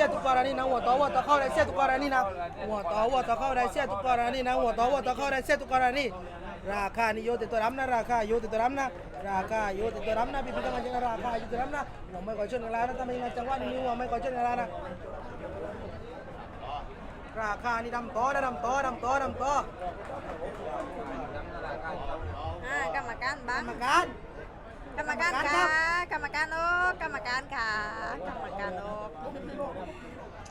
สียทุกกรณีนะหัวต่อหัวต่อเข้าได้เสียทุกกรณีนะหัวต่อหัวต่อเข้าได้เสียทุกกรณีนะหัวต่อหัวต่อเข้าได้เสียทุกกรณีราคานี่โยติตัวรำนะราคาโยติตัวรำนะราคาโยติตัวรำนะพี่พี่ต้องมาจังราคาโยติตัวรำนะหัวไม่ก่อชนกันแล้วนะถ้าไม่มาจังหวะนี้หัวไม่ก่อชนกันแล้วนะราคานี่ดำต่อนะดำต่อดำต่อดำต่ออ่ากรรมการกรบ้างรมการกรรมการ กรรมการค่ะกรรมการโอ้กรรมการค่ะ กรรมการโอ้ก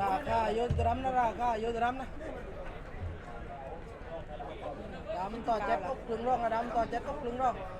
ราคายนตรัมนะราคายนตรัมนะดำต่อเจ็ดก็ครึ่งร่องนะดำต่อเจ็ดก็ครึ่งร่องจบตก็ครึ่งร่อง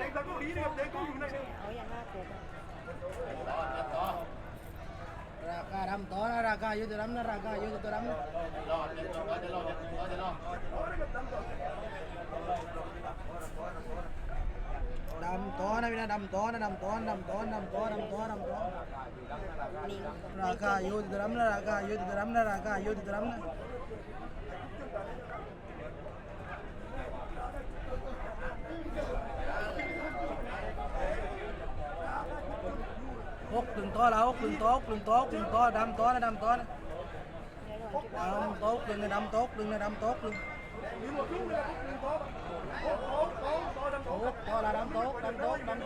มีหมดทุ่มเลยหนึ่งโต๊ะโต๊ะโต๊ะโต๊ะโต๊ะดำโต๊ะโต๊ะโต๊ะละดำโต๊ะดำโต๊ะดำโต๊ะกรรมการ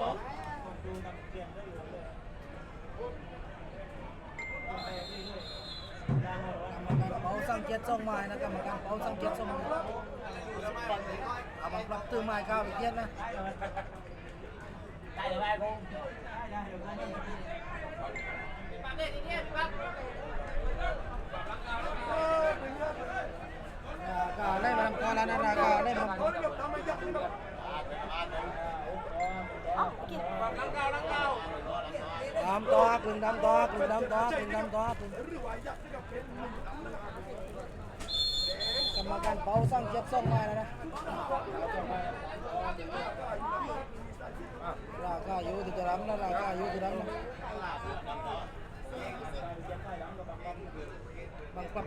เป่าสังเกตส่งไม้นะกรรมการเป่าสังเกตส่งไม้เอาบังปรับตื้อไม้ข้าวไปเกียรราคาได้มาก่อแล้วนะราคาได้มาโต๊ะนี่แบบทำไม่ยักษ์นี่แบบเอ้ากินดำต่อกลึงดำต่อกลึงดำต่อกลึงดำต่อกลึงหรือว่ายักษ์นี่แบบเป็นกรรมการเป่าสังเกตส่งม้แล้วนะ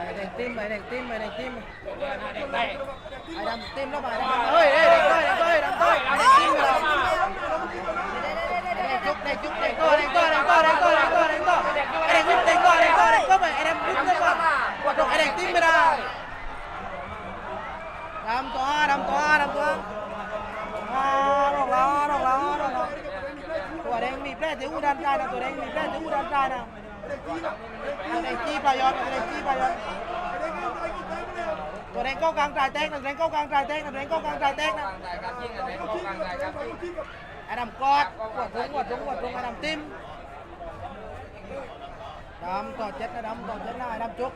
มไอ้แดงติ้มไอ้แดงติ้มไอ้ดำติ้มแล้วไปดำเฮ้ยเฮ้ยเฮ้ยเฮ้ยดำเฮ้ยไอ้แดงติ้มเลยไอ้แดงจุกแดงจุกแดงตัวแดงตัวแดงตัวแดงตัวแดงตัว แดงตัวไอ้แดงจุกแดงตัวแดงตัวแดงตัวไปไอ้แดงจุกแดงตัวไอ้แดงติ้มไม่ได้ดำตัวดำตัวดำตัวอ่าลงแล้วลงแล้วลงแล้วตัวแดงมีแผลที่อูดันใจนะตัวแดงมีแผลที่อูดันใจนะเด็กจีนอะเด็กไอ้จี้ปลายอนไอ้จี้ปลายอนเด็กอะไรกินได้ไหมเนี่ยตัวแดงเข้ากลางจ่ายแตกนะตัวแดงเข้ากลางจ่ายแตกนะตัวแดงเข้ากลางจ่ายแตกนะเขาทิ้งกับเขาทิ้งกับไอ้ดำกอดกวดถุงกวดถุงกวดถุงไอ้ดำติ้มดำต่อเจ็ดนะดำต่อเจ็ดนะไอ้ดำจุก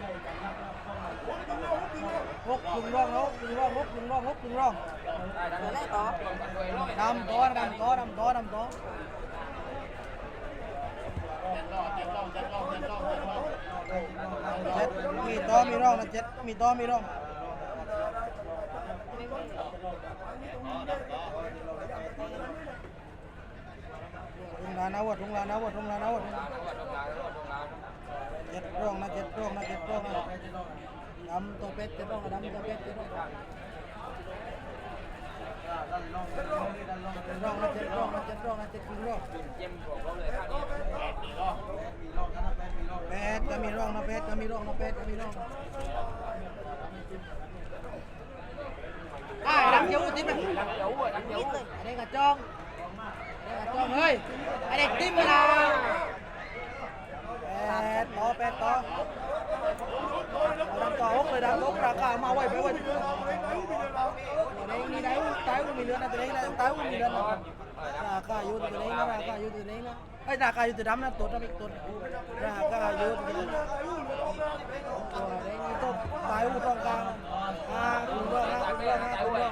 หกถึงร่องหกถึงร่องหกถึงร่องหกถึงร่องเดี๋ยวแรกต่อดำต่อดำต่อดำต่อดำต่อ เจ็ดมีต่อมีร่องนะเจ็ดมีต่อมีร่องทุ่งลานาวดทุ่งลานาวดทุ่งลานาวดเจ็ดร่องนะเจ็ดร่องนะเจ็ดร่องนะดำตัวเป็ดเจ็ดร่องดำตัวเป็ดเจ็ดร่อง ร่องนะเจ็ดร่องนะเจ็ดร่องนะเจ็ดครึ่งร่องแปดก็มีร่องนะแปดก็มีร่องนะแปดก็มีร่องอ่าดำเขียวติ๊บนะไอ้เด็กกระจองไอ้เด็กกระจองเฮ้ยไอ้เด็กติ๊บเวลาแปดต่อแปดต่อเอาดำต่อหกเลยดำหกราคามาไว้ไปไว้ตัวนี้นี่ได้ตายมีเลือดนะตัวนี้นะตายมีเลือดนะราคาอยู่ตัวนี้นะราคาอยู่ตัวนี้นะไอ้ราคาอยู่ตัวดำนะตัวนั้นอี กตัวราคาอยู่ตัวนี้ตัวนี้นี่ตัวตายอยู่ตรงกลางอ่าคุณรอนะคุณรอนะคุณรอ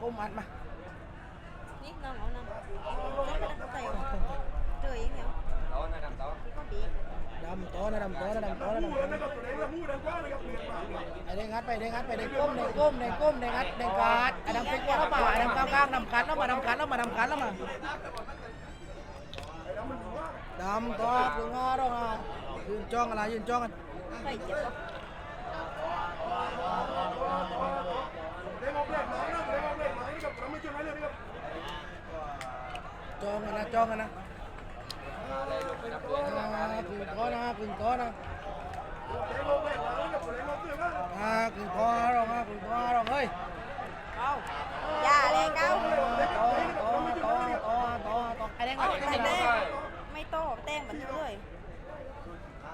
ก้มอัดมา นิดนึงเอานำแล้วก็ต้องใส่เจออย่างเดียว ที่ก็ดีดำโตนะดำโตนะดำโตนะดำโตนะไอ้เด้งงัดไปเด้งงัดไปเด้งก้มเด้งก้มเด้งก้มเด้งงัดเด้งกาดไอ้ดำปิกว่าเข้ามาไอ้ดำกลางกลางดำคันแล้วมาดำคันแล้วมาดำคันแล้วมาดำตัวถึงห้าดอกอะยืนจ้องอะไรยืนจ้องกันใส่เจ็บจ้องกันนะจ้องกันนะาถึงคอนะถึงคอนะอ่าถึงคอดอกอะถึงคอดอกเฮ้ยเอาอย่าเลยเก้าต่อต่อต่อต่อต่อต่อไอ้เด้งเอาไอ้แต่เด้งแต้มไม่โตแต้มมันเลย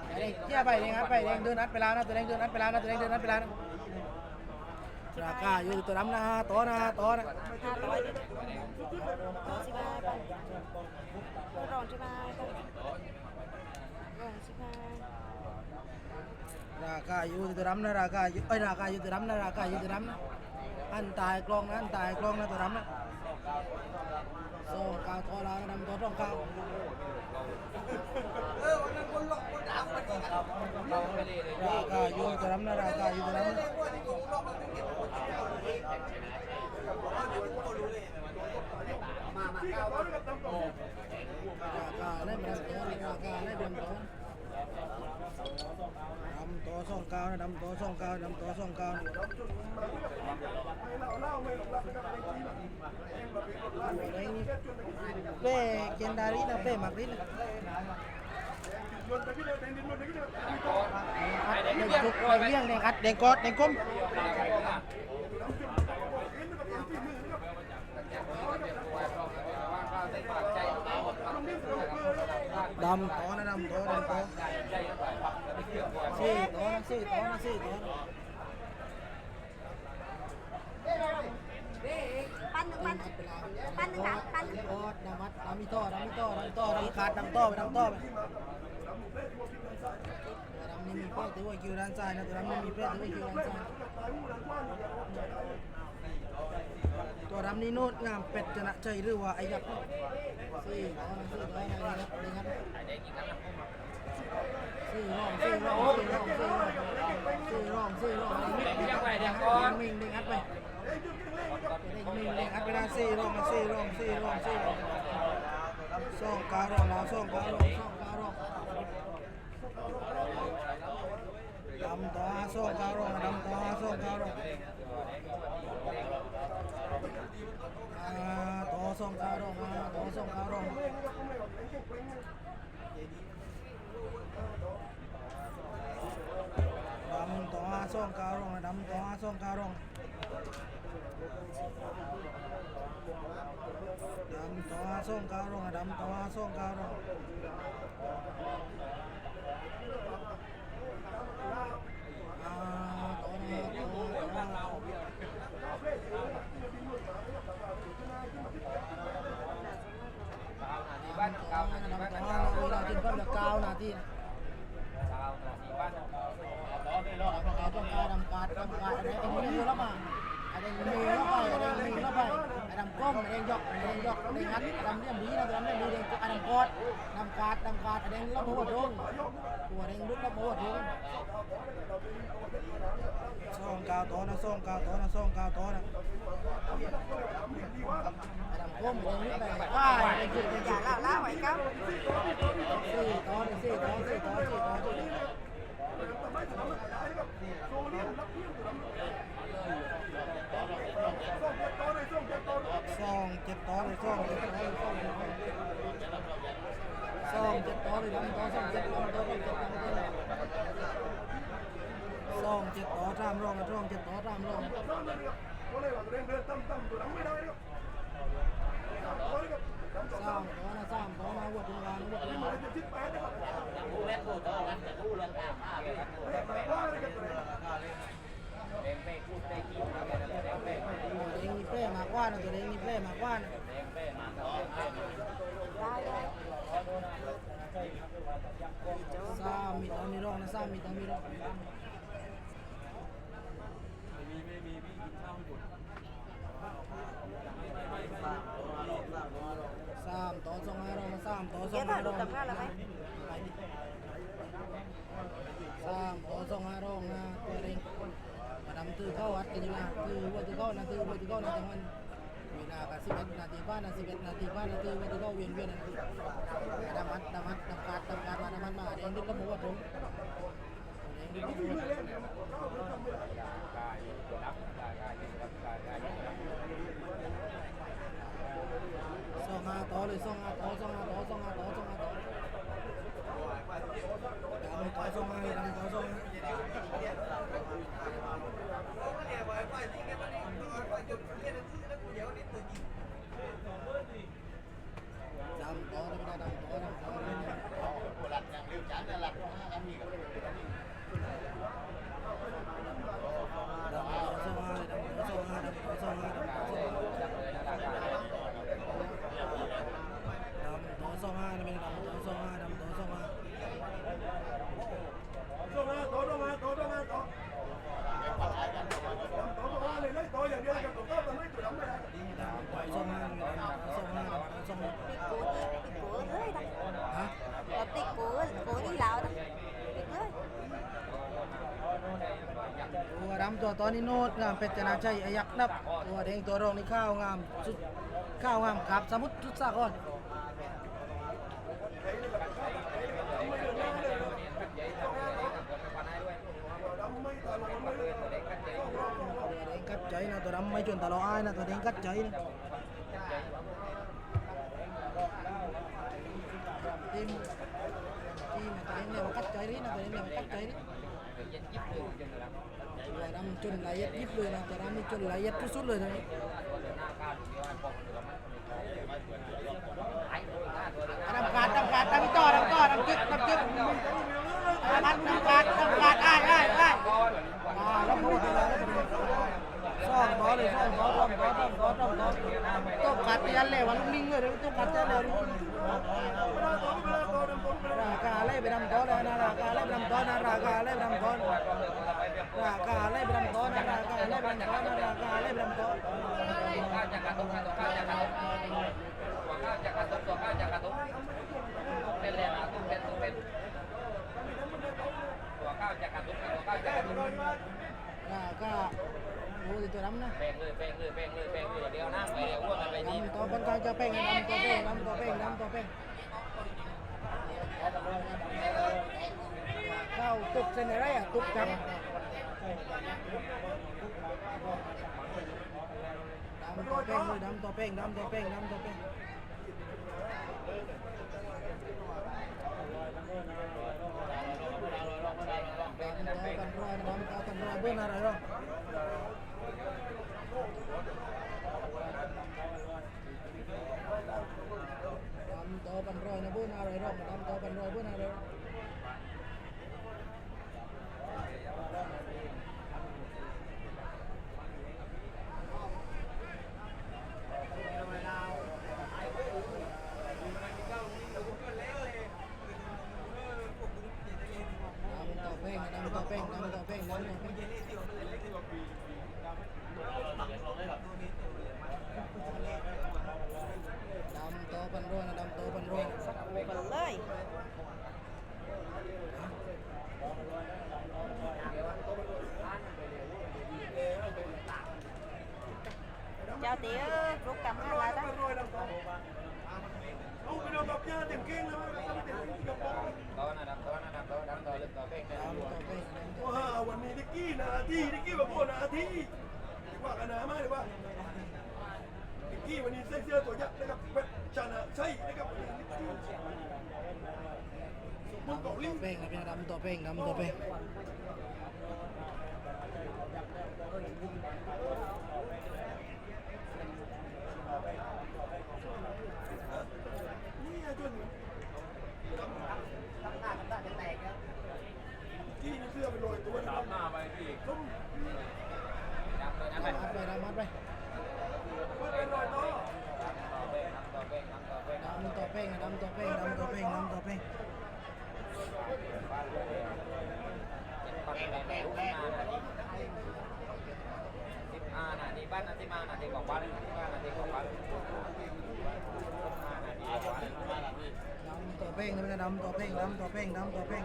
ไอ้เด้งเจี๊ยบไปเด้งนัดไปเด้งเดินนัดไปแล้วนะตัวเด้งเดินนัดไปแล้วนะตัวเด้งเดินนัดไปแล้วนะราคาอยู่ตัวน้ำนะต่อนะต่อนะห้าร้อยต่อสิบห้าปันรองสิบห้าปันรองสิบห้า ราคาอยู่ตัวน้ำนะราคาอยู่เอ้ราคาอยู่ตัวน้ำนะราคาอยู่ตัวน้ำนะอันตายกลองนะอันตายกลองนะตัวน้ำนะสองกาวทอลาดำตัวสองกาวเออวันนั้นคนหลอกคนด่าคาอยู่ตัวน้ำนะราคาอยู่ตัวน้ำนะราคาได้เป็นตัวราคาได้เป็นตัวดำตัวสองกาวนะดำตัวสองกาวดำตัวสองกาวนะเป้เกนดารีนะเป้มักรินะเด็กจุกไปเลี้ยงเด็กอัดเด็กกอดเด็กก้มดำตัวนะดำตัวดำตัว สี่ตัวนะสี่ตัวนะสี่ตัวนะปั้นหนึ่งปั้นปั้นหนึ่งนะปั้นหนึ่งกอดดำมัดดำมีต่อดำมีต่อดำมีต่อดำขาดดำต่อไปดำต่อไปดำนี่มีเพื่อนถือว่าคิวด้านซ้ายนะตัวดำนี่มีเพื่อนถือว่าคิวด้านซ้ายตัวดำนี่โน้ตงามเป็ดชนะใจหรือว่าไอ้ยักษ์สี่ตัวนะสี่ตัวนะไอ้ยั กษ์ไอ้ยักษ์สี่ร่องสี่ร่องสี่ร่องสี่ร่องสี่ร่องสี่ร่องไอ้มิดมิงเด้งอัดไปเด็กมีเด็กอัดไปได้สี่รองมาสี่รองสี่รองสี่รองสองการองแล้วสองการองสองการองดำต่อสองการองดำต่อสองการองอ่าต่อสองการองอ่าต่อสองการอง ดำต่อสองการองดำต่อสองการองดำตัวส่งกาวลงดำตัวส่งกาวลงอ่าตัวนี้ตัวตัวดำตัว เราเราจินเพิ่มจากเก้านาทีนะดำกาดำกาดำกาดอะไรเอ็งมีแล้วมาอะไรมีแล้วไปอะไรมีแล้วไปดำก้มอะไรยกอะไรยกอะไรงัดดำเนี่ยมีนะดำเนี่ยมีเด้งอะไรกอดดำกาดดำกาดอะไรแล้วหัวดงตัวเด้งลุกแล้วหัวดงส่งกาวตัวนะส่งกาวตัวนะส่งกาวตัวนะ ผมผมนี่ไปว่าอย่าล่าล่าไว้ครับสี่ต่อสี่ต่อสี่ต่อสี่ต่อสองเจ็ดต่อเลยสองเจ็ดต่อเลยสองเจ็ดต่อสองเจ็ดต่อเลยสองต่อสองเจ็ดต่อสองเจ็ดต่อสองเจ็ดต่อสามรองสองเจ็ดต่อสามรอง ตัวเองนี่เป้มากกว่านะตัวเองนี่เป้มากกว่านะเด้งเป้มาเด้งมาได้เลยสามมีต่อมีรองนะสามมีต่อมีรองสามต่อสองห้ารองสามต่อสอเดี๋ยงวถ้ายรรูตำนาแล้วไหม 9นาทีเวทีเก้านาทีมันเวลากับสิบเอ็ดนาทีบ้านาสิบเอ็ดนาทีบ้านนาทีเวทีเก้าเวียนเวียนนะครับดามัดดามัดดำการดำการมาดามัดมาเองนี่ก็บอกว่าผมเองนี่ก็บอกว่า ตัวดำตัวตอนนี้โนดงามเป็ดจนาชัยอายักนับตัวแดงตัวรองนี่ข้าวงามสุดข้าวงามขับสมุทรทุกสากรดำไม่ตาลงไม่เลยตัวแดงกัดใจนะตัวดำไม่จนตลอดอ้ายนะตัวแดงกัดใจนะทีมทีมตัวแดงเนี่ยมันกัดใจนี่นะตัวแดงเนี่ยมันกัดใจนี่ ตัวดำจนละเอียดยิบเลยนะตัวดำนี่จนละเอียดที่สุดเลยนะดำขาดดำขาดดำจ่อดำจ่อดำจึ๊กดำจึ๊กดำขาดดำขาดดำขาดอ้ายอ้ายอ้ายอ่าแล้วพูดอะไรแล้วพูดซ่อมต่อเลยซ่อมต่อซ่อมต่อซ่อมต่อซ่อมต่อต้องกัดเตียนเลยวันลุงมิ่งเลยต้องกัดเตียนเลย ราคาเล่ไปดำต้นนะราคาเล่ไปดำต้นนะราคาเล่ไปดำต้นราคาเล่ไปดำต้นนะราคาเล่ไปดำต้นนะราคาเล่ไปดำต้น ข้าวจากกระตุกตัวข้าวจากกระตุกตัวข้าวจากกระตุกตัวข้าวจากกระตุกเป็นเลยนะตุ้มเป็นตุ้มเป็นตัวข้าวจา กกระตุกตัวข้าวจากกระตุกราคาโอ้ยตัวดำนะแป้งเลยแป้งเลยแป้งเลยแป้งเลยเดี๋ยวนั่งไปเดี๋ยวอ้วนไปนี่ดำตัวคนกลางจะเป้งดำตัวเป้งดำตัวเป้งดำตัวเป้งเข้าตุกเส้นอะไรอะตุกจับดำตัวเป้งเลยดำตัวเป้งดำตัวเป้งดำตัวเป้ง ดำต่อกัน เตี้ยลูกกำลังมาตั้งเอาไปนอนกับยาเต็มเก่งเลยมั้ยตั้งแตอนนั้นตอนนั้นตอนนั้นตอนนั้นตอนเก่งเลยว้าวันนี้นิกี้นาทีนิกี้แบบโคนาทีว่ากันนะามากเลยว่านิกี้วันนี้ใส่เสื้อตัวยักษ์นะครับชนะใช่นะครับนิกกี้ตัวเป่งเลยพี่นะดำตัวเป่งดำตัวเป่ง เด็กบอกว่าวันสิบห้านาทีกว่าวันห้านาทีกว่าวันดำตัวเป้งนี่นะดำตัวเป้งดำตัวเป้งดำตัวเป้ง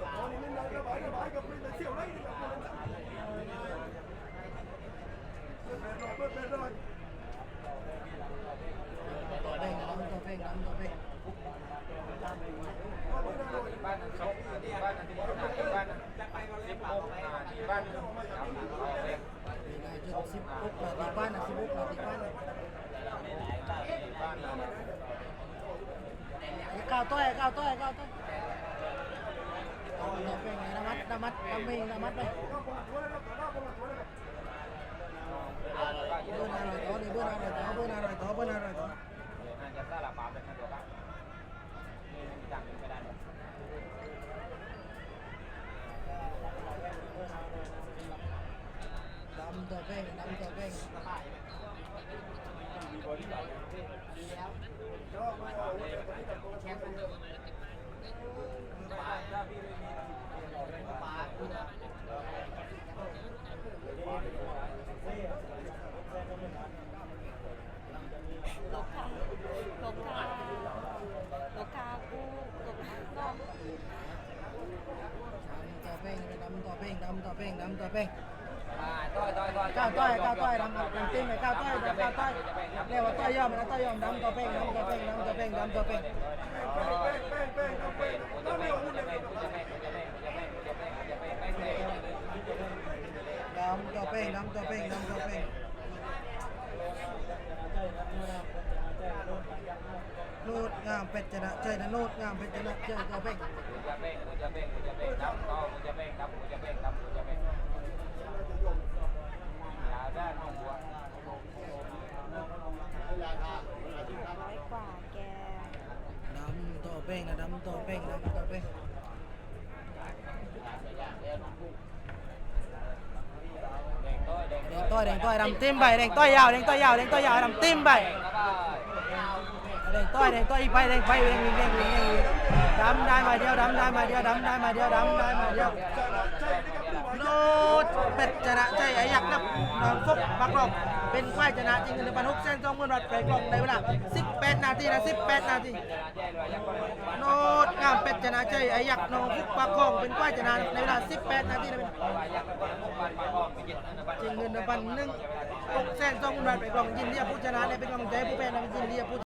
ตอนนี้เล่นได้ระบายระบายกับเพื่อนแต่เสี่ยวไรนี่แบบเปิดเป็นรอยเปิดเป็นรอย ตัวเป้งดำตัวเป้งดำตัวเป้ง บ้านนั้นชกนาทีบ้านนาทีนาทีบ้านสิบหกนาทีบ้านจับต่อเป้ง เวลา จุดสิบุกบนาทีบ้านนะสิบปุ๊บนาทีบ้านนะบ้านนั้นไอ้ก้า ดำตัวเป้งดำตัวเป้งตกค่ะตกค่ะตกค่ะ กูตกก็ดำตัวเป้งดำตัวเป้งดำตัวเป้งดำตัวเป้งต้อยต้อยต้อยก้าวต้อยก้าวต้อยดำดำติ้มไปก้าวต้อยดำก้าวต้อยเรียกว่าต้อยย่อมนะต้อยย่อมดำตัวเป้งดำตัวเป้งดำตัวเป้งดำตัวเป้งดำตัวเป้งดำตัวเป้งดำตัวเป้งนูดงามเป็ดชนะเจนะนูดงามเป็ดชนะเจตัวเป้งจะเบ่งจะเบ่งจะเบ่งดำก็จะเบ่งดำจะเบ่งดำจะเบ่งยาด้านน้องบัว ร้อยกว่าแก ดำตัวเป้งนะดำตัวเป้งดำตัวเป้ง เด้งต้ อยเด้งแดงต้อยแดงต้อยดำติ้มไปแดงต้อยยาวแดงต้อยยาวแดงต้อยยาวดำติ้มไปแดงต้อยแดงต้อยอีกไปแดงไปเวงเวงเวงเวงเวงดำได้มาเดียวดำได้มาเดียวดำได้มาเดียวดำได้มาเดียวโนดเป็ดชนะใจไอ้ยักษ์นับนอนฟุกปักกลอง เป็นควายชนะจริงในปันหกเส้นสองหมื่นวัตต์ไปกลองในเวลา18นาทีนะ18นาทีโนดงามเป็ดชนะใจไอ้ยักษ์นองฟุกปากกลองเป็นควายชนะในเวลา18นาทีนะจริงเงินในปันหนึ่งหกเส้นสองหมื่นวัตต์ไปกลองยินดีผู้ชนะในเป็นกำลังใจผู้แพ้ในยินดีผู้